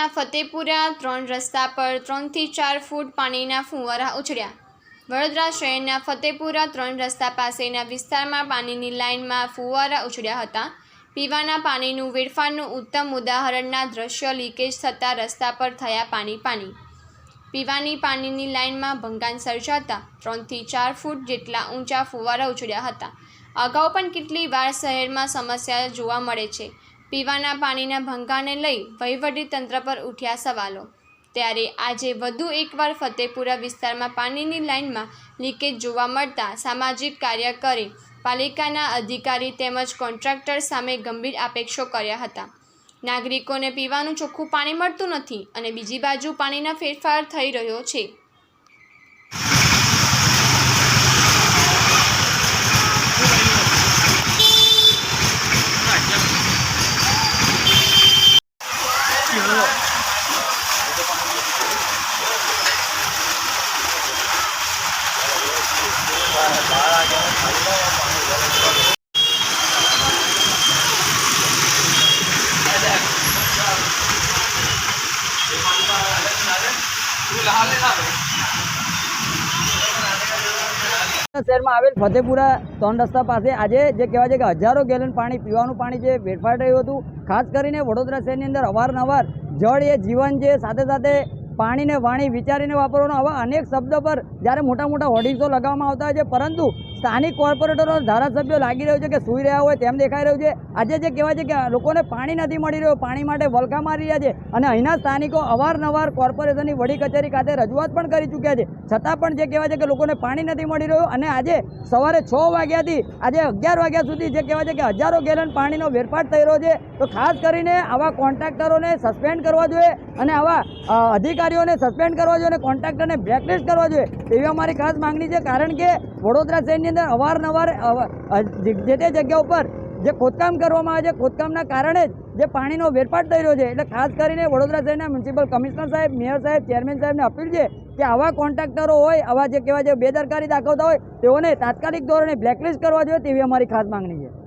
શહેરના ફતેપુરા, ત્રણ રસ્તા પર ત્રણથી ચાર ફૂટ પાણીના ફુવારા ઉછળ્યા. વડોદરા શહેરના ફતેપુરા ત્રણ રસ્તા પાસેના વિસ્તારમાં પાણીની લાઇનમાં ફુવારા ઉછળ્યા હતા. પીવાના પાણીનું વેડફાણનું ઉત્તમ ઉદાહરણના દ્રશ્ય લીકેજ થતાં રસ્તા પર થયા પાણી પાણી. પીવાની પાણીની લાઇનમાં ભંગાણ સર્જાતા ત્રણથી ચાર ફૂટ જેટલા ઊંચા ફુવારા ઉછળ્યા હતા. અગાઉ પણ કેટલી વાર શહેરમાં સમસ્યા જોવા મળે છે. પીવાના પાણીના ભંગાણને લઈ વહીવટી તંત્ર પર ઉઠ્યા સવાલો. ત્યારે આજે વધુ એકવાર ફતેપુરા વિસ્તારમાં પાણીની લાઇનમાં લીકેજ જોવા મળતા સામાજિક કાર્યકરે, પાલિકાના અધિકારી તેમજ કોન્ટ્રાક્ટર સામે ગંભીર આક્ષેપો કર્યા હતા. નાગરિકોને પીવાનું ચોખ્ખું પાણી મળતું નથી અને બીજી બાજુ પાણીના ફેરફાર થઈ રહ્યો છે. શહેરમાં આવેલ ફતેપુરા ત્રણ રસ્તા પાસે આજે જે કહેવાય છે કે હજારો ગેલન પાણી, પીવાનું પાણી જે વેડફાઈ રહ્યું હતું, ખાસ કરીને વડોદરા શહેરની અંદર અવારનવાર જળ એ જીવન છે સાથે સાથે પાણીને વાણી વિચારીને વાપરવાનો આવા અનેક શબ્દ પર જ્યારે મોટા મોટા હોર્ડિંગ્સો લગાવવામાં આવતા હોય છે, પરંતુ સ્થાનિક કોર્પોરેટરો ધારાસભ્યો લાગી રહ્યું છે કે સૂઈ રહ્યા હોય તેમ દેખાઈ રહ્યું છે. આજે જે કહેવાય છે કે લોકોને પાણી નથી મળી રહ્યું, પાણી માટે વલખા મારી રહ્યા છે અને અહીંના સ્થાનિકો અવારનવાર કોર્પોરેશનની વડી કચેરી ખાતે રજૂઆત પણ કરી ચૂક્યા છે. છતાં પણ જે કહેવાય છે કે લોકોને પાણી નથી મળી રહ્યું અને આજે સવારે છ વાગ્યાથી, આજે અગિયાર વાગ્યા સુધી જે કહેવાય છે કે હજારો ગેલન પાણીનો વેરફાટ થઈ રહ્યો છે. તો ખાસ કરીને આવા કોન્ટ્રાક્ટરોને સસ્પેન્ડ કરવા જોઈએ અને આવા અધિકારીઓને સસ્પેન્ડ કરવા જોઈએ અને કોન્ટ્રાક્ટરને બ્લેકલિસ્ટ કરવા જોઈએ. એવી અમારી ખાસ માંગણી છે. કારણ કે વડોદરા શહેરની અંદર અવારનવાર જે તે જગ્યા ઉપર જે ખોદકામ કરવામાં આવે છે, ખોદકામના કારણે જ જે પાણીનો વેરપાટ થઈ રહ્યો છે, એટલે ખાસ કરીને વડોદરા શહેરના મ્યુનિસિપલ કમિશનર સાહેબ, મેયર સાહેબ, ચેરમેન સાહેબને અપીલ છે કે આવા કોન્ટ્રાક્ટરો હોય, આવા જે કહેવાય જે બેદરકારી દાખવતા હોય, તેઓને તાત્કાલિક ધોરણે બ્લેકલિસ્ટ કરવા જોઈએ તેવી અમારી ખાસ માંગણી છે.